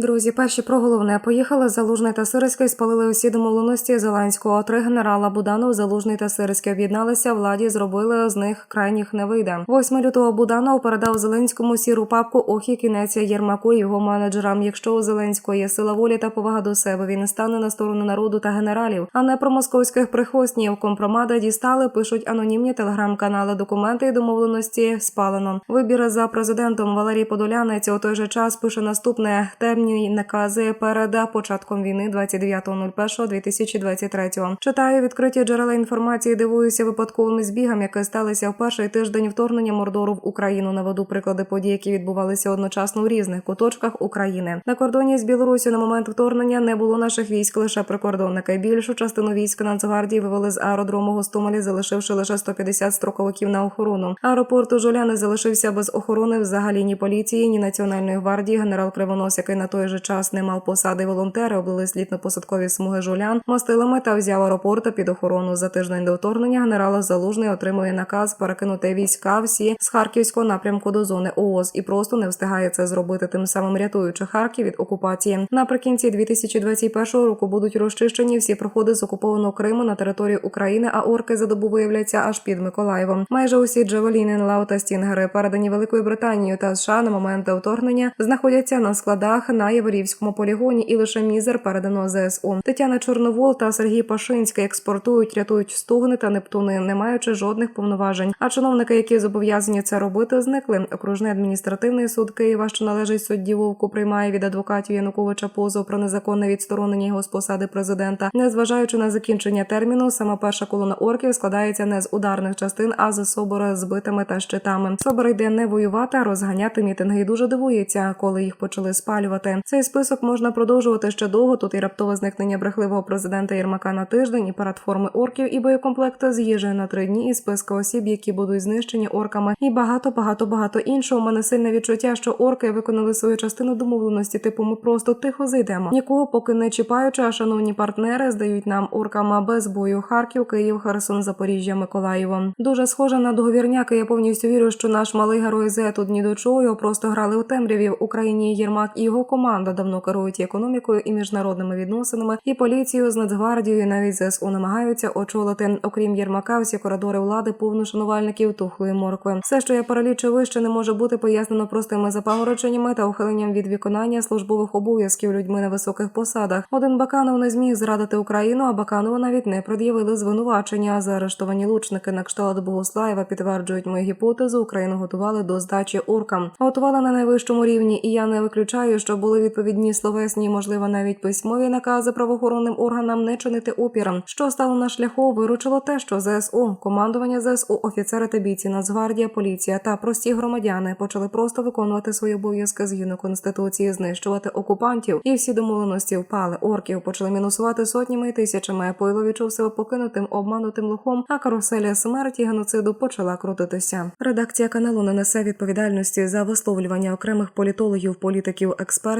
Друзі, перші про головне поїхали. Залужний та Сирський спалили усі домовленості Зеленського. Три генерала Буданов, Залужний та Сирський об'єдналися. Владі зробили з них крайніх не вийде. 8 лютого Буданов передав Зеленському сіру папку. Ох, і кінець Єрмаку і його менеджерам. Якщо у Зеленського є сила волі та повага до себе, він стане на сторону народу та генералів, а не про московських прихвостнів. Компромада дістали, пишуть анонімні телеграм-канали. Документи і домовленості спалено. Вибір за президентом Валерій Подолянець у той же час пише наступне темні накази перед початком війни 29.01.2023. Читаю відкриті джерела інформації. Дивуюся випадковим збігам, які сталися в перший тиждень вторгнення Мордору в Україну. Наведу приклади подій, які відбувалися одночасно у різних куточках України. На кордоні з Білорусі на момент вторгнення не було наших військ, лише прикордонники. Більшу частину військ Нацгвардії вивели з аеродрому Гостомелі, залишивши лише 150 строковиків на охорону. Аеропорт у Жуляни залишився без охорони взагалі ні поліції, ні національної гвардії. Генерал Кривонос, який на той же час не мав посади волонтери, облили слідно-посадкові смуги жулян, мостилами та взяв аеропорт під охорону. За тиждень до вторгнення генерал Залужний отримує наказ перекинути війська всі з харківського напрямку до зони ООС і просто не встигає це зробити, тим самим рятуючи Харків від окупації. Наприкінці 2021 року будуть розчищені всі проходи з окупованого Криму на території України, а орки за добу виявляться аж під Миколаєвом. Майже усі Джавеліни, Лау та Стінгери, передані Великою Британією та США на момент вторгнення, знаходяться на складах на Яворівському полігоні, і лише мізер передано ЗСУ. Тетяна Чорновол та Сергій Пашинський експортують, рятують стугни та нептуни, не маючи жодних повноважень. А чиновники, які зобов'язані це робити, зникли. Окружний адміністративний суд Києва, що належить судді Вовку, приймає від адвокатів Януковича позов про незаконне відсторонення його з посади президента. Незважаючи на закінчення терміну, сама перша колона орків складається не з ударних частин, а з собора з битами та щитами. Собор йде не воювати, а розганяти мітинги. І дуже дивується, коли їх почали спалювати. Цей список можна продовжувати ще довго. Тут і раптове зникнення брехливого президента Єрмака на тиждень, і парад форми орків, і боєкомплекти з їжею на три дні, і списки осіб, які будуть знищені орками, і багато, багато, багато іншого. У мене сильне відчуття, що орки виконали свою частину домовленості. Типу, ми просто тихо зайдемо. Нікого поки не чіпаючи, а шановні партнери здають нам оркам без бою Харків, Київ, Херсон, Запоріжжя, Миколаєво. Дуже схоже на договірняки. Я повністю вірю, що наш малий герой Зе тут ні до чого його просто грали у темряві. В Україні Єрмак і його команда давно керують економікою і міжнародними відносинами, і поліцією з Нацгвардією, навіть ЗСУ намагаються очолити. Окрім Єрмака, всі коридори влади повно шанувальників тухлої моркви. Все, що я перелічу вище, не може бути пояснено простими запамороченнями та ухиленням від виконання службових обов'язків людьми на високих посадах. Один Баканов не зміг зрадити Україну, а Баканову навіть не пред'явили звинувачення. Заарештовані лучники на кшталт Богослаєва підтверджують мою гіпотезу. Україну готували до здачі оркам. Готували на найвищому рівні, і я не виключаю, що були відповідні словесні, можливо, навіть письмові накази правоохоронним органам не чинити опір. Що стало на шляху, виручило те, що ЗСУ, командування ЗСУ, офіцери та бійці, Нацгвардія, поліція та прості громадяни почали просто виконувати свої обов'язки згідно конституції, знищувати окупантів, і всі домовленості впали. Орків почали мінусувати сотнями і тисячами. Пойло відчув себе покинутим, обманутим лохом. А каруселя смерті геноциду почала крутитися. Редакція каналу не несе відповідальності за висловлювання окремих політологів, політиків, експертів